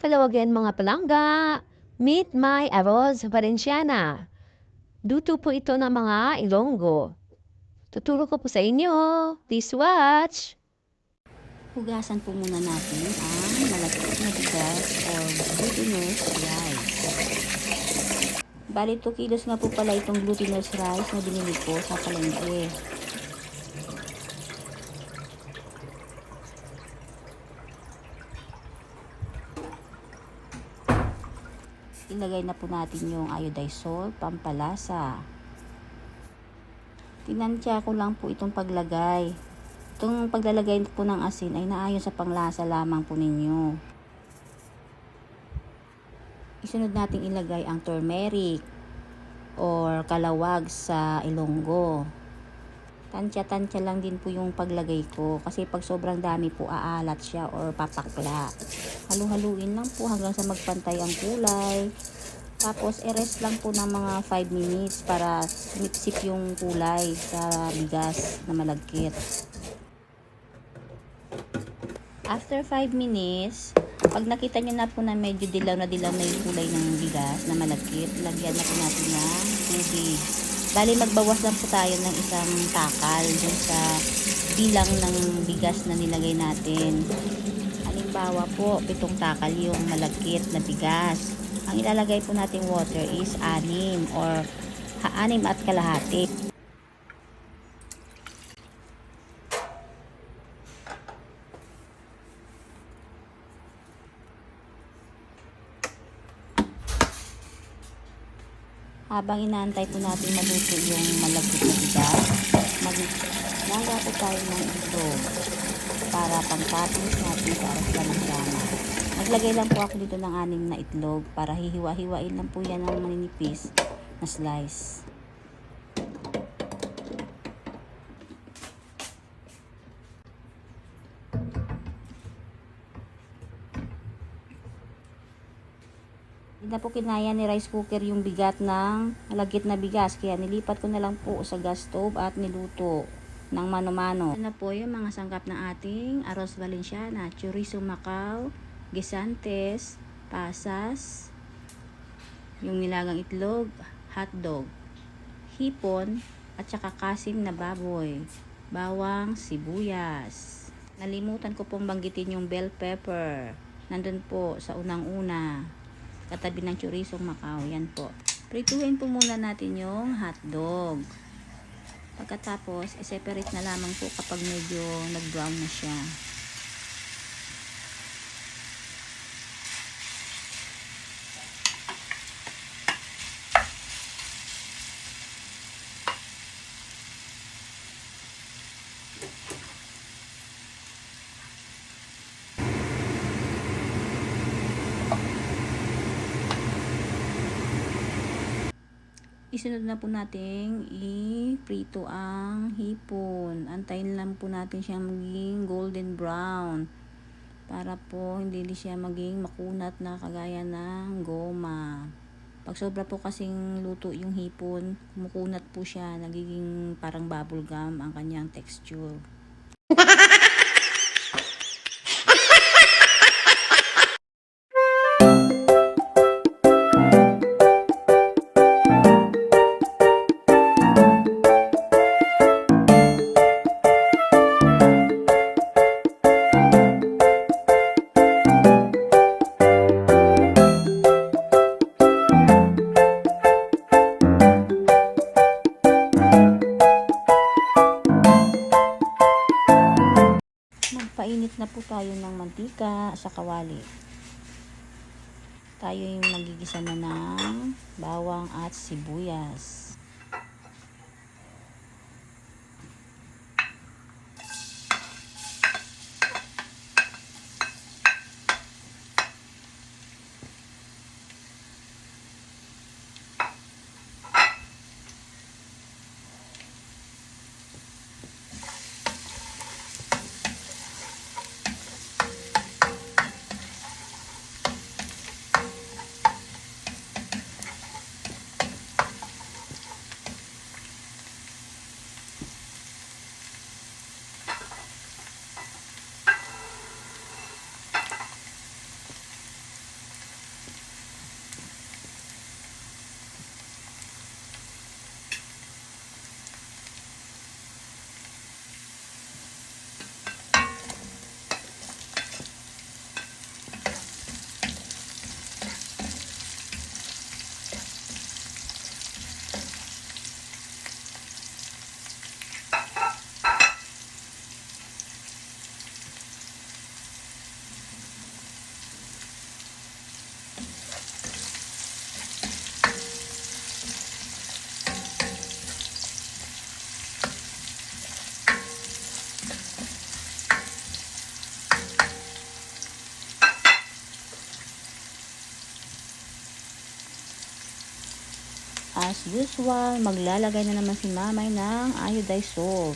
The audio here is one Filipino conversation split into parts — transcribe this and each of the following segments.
Hello again mga palangga! Meet my arroz valenciana. Duto po ito ng mga Ilonggo. Tuturo ko po sa inyo. Please watch! Hugasan po muna natin ang malagkit na bigas or glutinous rice. Bali 2 kilos nga po pala itong glutinous rice na binili ko sa palengke. Ilagay na po natin yung iodized salt, pampalasa. Tinansya ko lang po itong paglagay. Itong paglalagay po ng asin ay naayon sa panglasa lamang po ninyo. Isunod nating ilagay ang turmeric or kalawag sa ilonggo. Tansya-tansya lang din po yung paglagay ko kasi pag sobrang dami po aalat siya or papakla. Halu-haluin lang po hanggang sa magpantay ang kulay. Tapos, i-rest lang po ng mga 5 minutes para sumipsip yung kulay sa bigas na malagkit. After 5 minutes, pag nakita nyo na po na medyo dilaw na dilaw na yung kulay ng bigas na malagkit, lagyan na po natin ng tubig. Bali, magbawas lang po tayo ng isang takal dun sa bilang ng bigas na nilagay natin. Halimbawa po, pitong takal yung malagkit na bigas. Ang ilalagay po nating water is anim or ha- anim at kalahati. Habang inaantay po natin maluto yung malagkit na bigas, maglaga po tayo ng itlog para pang-toppings natin sa aras valenciana. Naglagay lang po ako dito ng anim na itlog para hihiwa-hiwain lang po yan ng maninipis na slice. Na po kinaya ni rice cooker yung bigat ng malagkit na bigas. Kaya nilipat ko na lang po sa gas stove at niluto ng mano-mano. Ito na po yung mga sangkap ng ating arroz valenciana, chorizo macao, gisantes, pasas, yung nilagang itlog, hotdog, hipon, at saka kasim na baboy, bawang, sibuyas. Nalimutan ko pong banggitin yung bell pepper. Nandun po sa unang-una katabi ng chorizo Macau. Yan po. Prituhin po muna natin yung hotdog. Pagkatapos, i-separate na lamang po kapag medyo nag-brown na siya. Isunod na po natin i-prito ang hipon. Antayin lang po natin siya maging golden brown. Para po hindi siya maging makunat na kagaya ng goma. Pag sobra po kasing luto yung hipon, kumukunat po siya. Nagiging parang bubble gum ang kanyang texture. Tayo ng mantika sa kawali. Tayo yung nagigisa na ng bawang at sibuyas. As usual, maglalagay na naman si mamay ng iodized salt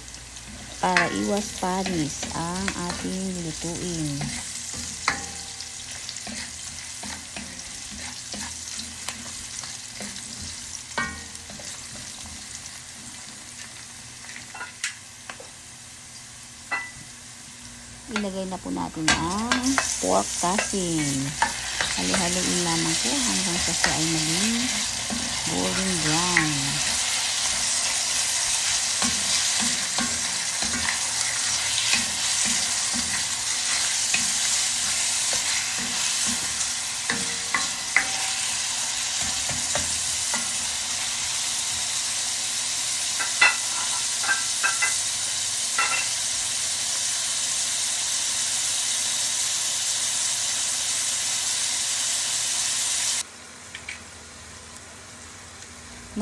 para iwas panis ang ating lutuin. Ilagay na po natin ang pork casing. Halo-haloin lamang po hanggang sa siya ay maging golden brown.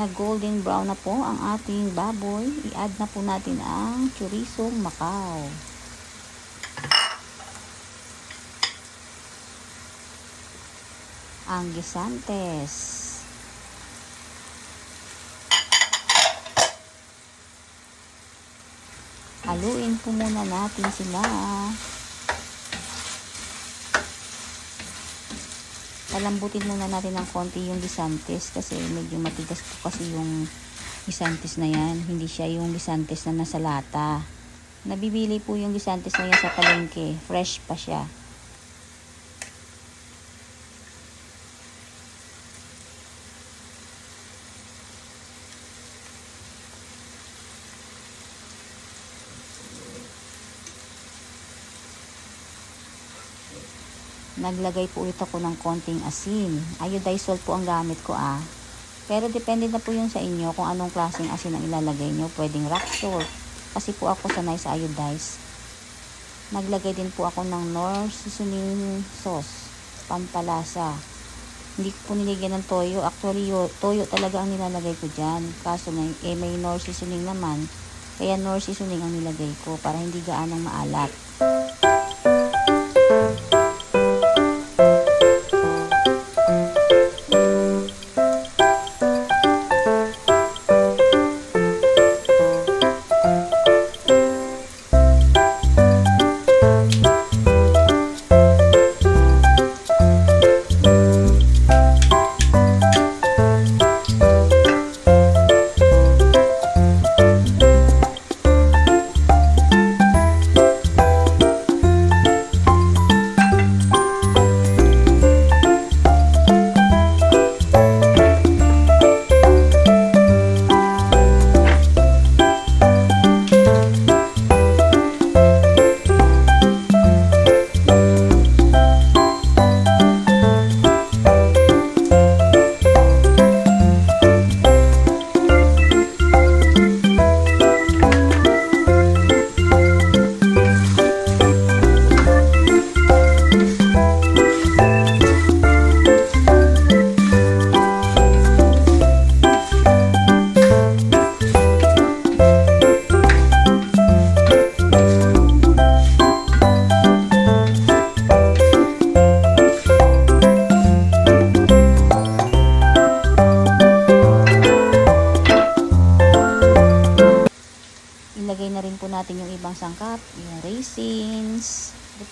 Na golden brown na po ang ating baboy, i-add na po natin ang churisong Macau. Ang gisantes. Haluin po muna natin sila. Palambutin muna natin ng konti yung lisantes kasi medyo matigas po kasi yung lisantes na yan. Hindi siya yung lisantes na nasa lata. Nabibili po yung lisantes na yan sa palengke. Fresh pa siya. Naglagay po ulit ako ng konting asin. Iodized salt po ang gamit ko ah. Pero depende na po yun sa inyo kung anong klaseng asin ang ilalagay nyo. Pwedeng rock salt. Kasi po ako sanay sa iodized. Naglagay din po ako ng Nor seasoning sauce. Pampalasa. Hindi ko po nilagyan ng toyo. Actually, yo, toyo talaga ang nilalagay ko dyan. Kaso may, eh, may Nor seasoning naman. Kaya Nor seasoning ang nilagay ko para hindi gaanong maalat.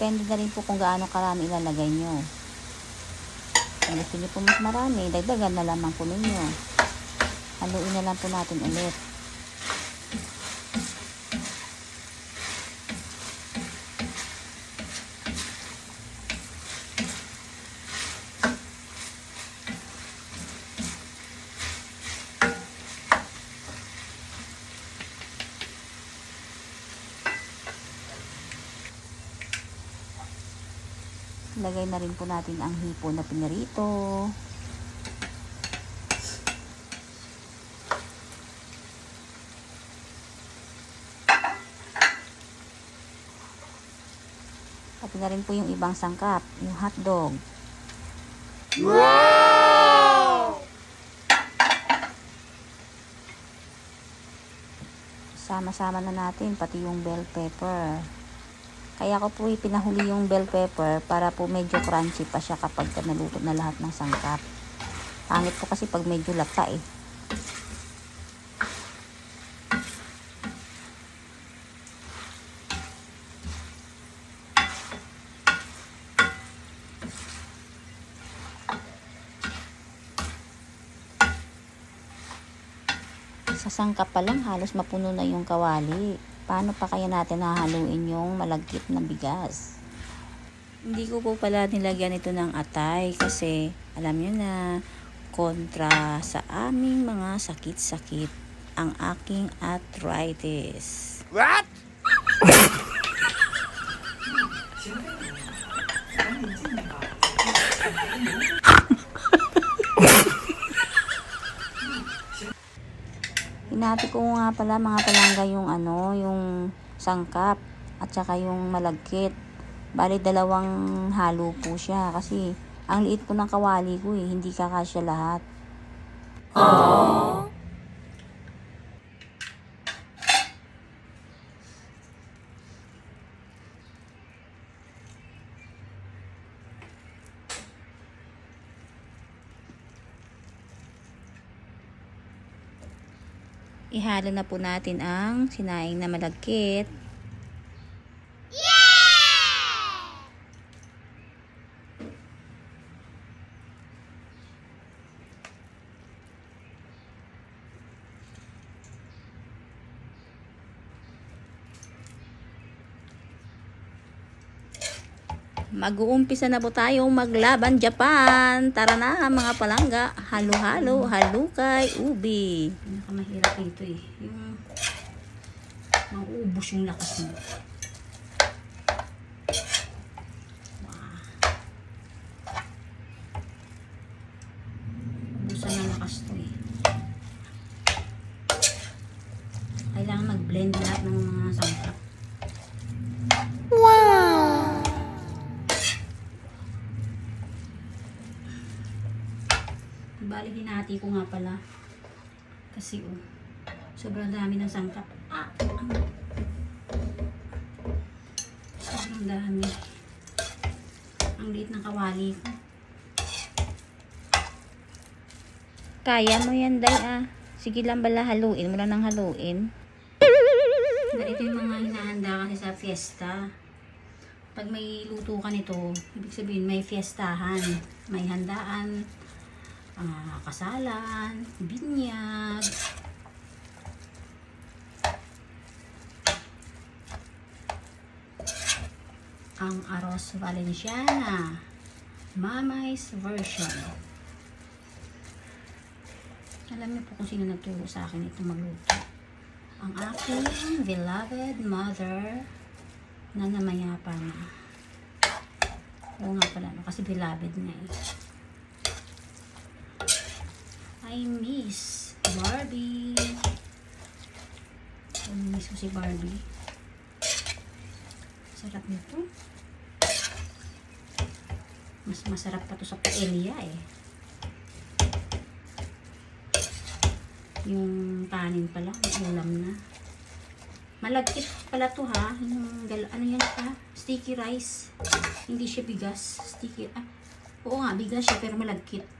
Depende na rin po kung gaano karami ilalagay nyo. Kung gusto nyo po mas marami, dagdagan na lamang po ninyo. Haluin na lang po natin ulit. Lagay na rin po natin ang hipo na pinarito. Pati na rin po yung ibang sangkap, yung hotdog. Sama-sama na natin, pati yung bell pepper. Kaya ko po ipinahuli yung bell pepper para po medyo crunchy pa siya kapag naluto na lahat ng sangkap. Pangit po kasi pag medyo lata eh. Sa sangkap pa lang halos mapuno na yung kawali. Paano pa kaya natin hahaluin yung malagkit na bigas? Hindi ko po pala nilagyan ito ng atay kasi alam nyo na kontra sa aming mga sakit-sakit ang aking arthritis. What? Hinati ko nga pala mga palangga yung ano, yung sangkap at saka yung malagkit. Bali dalawang halo po siya kasi ang liit po ng kawali ko eh, hindi kakasya lahat. Ihalo na po natin ang sinaing na malagkit. Mag-uumpisa na po tayong maglaban Japan. Tara na mga palangga. Halo-halo, halukay, ubi. Pinakamahirap dito eh. Yung mauubos yung lakas mo. Ubusan ng lakas to eh. Kailangan mag-blend lahat ng mga sangkap. Bali, hinati ko nga pala. Kasi, oh, sobrang dami ng sangkap. Ah! Sobrang dami. Ang liit ng kawali ko. Kaya mo yan, Day, ah. Sige lang bala, haluin mo lang ng haluin. Ito yung mga hinahanda kasi sa fiesta. Pag may luto ka nito, ibig sabihin may fiestahan. May handaan, ah, kasalan, binyag. Ang Aros Valenciana. Mamay's version. Alam niyo po kung sino nagturo sa akin ito magluto. Ang aking beloved mother na namayapa na. Oo nga pala, no? kasi beloved na eh. I miss Barbie. I miss ko si Barbie. Sarap nito. Mas masarap pa to sa paella eh. Yung kanin pa lang, may ulam na. Malagkit pala to ha. Yung, ano yan pa? Sticky rice. Hindi siya bigas. Sticky, ah. Oo nga, bigas siya pero malagkit.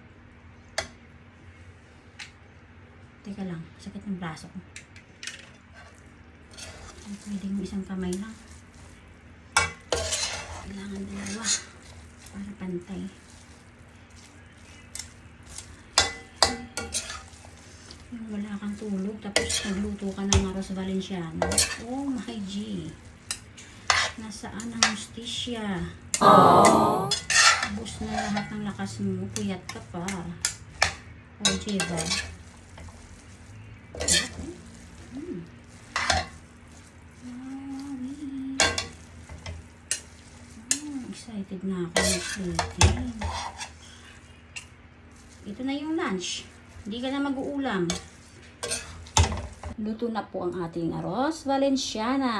Teka lang, sakit ng braso ko. Pwedeng isang kamay lang. Kailangan dalawa para pantay. Yung wala kang tulog, tapos nagluto ka ng arroz valenciano. Oh my G. Nasaan ang justisya? Ubus na lahat ng lakas mo, puyat ka pa. O, diba? Hmm. Wow, Oh, excited na ako mag-eating. Ito na yung lunch. Hindi ka na mag-uulam. Luto na po ang ating arroz valenciana.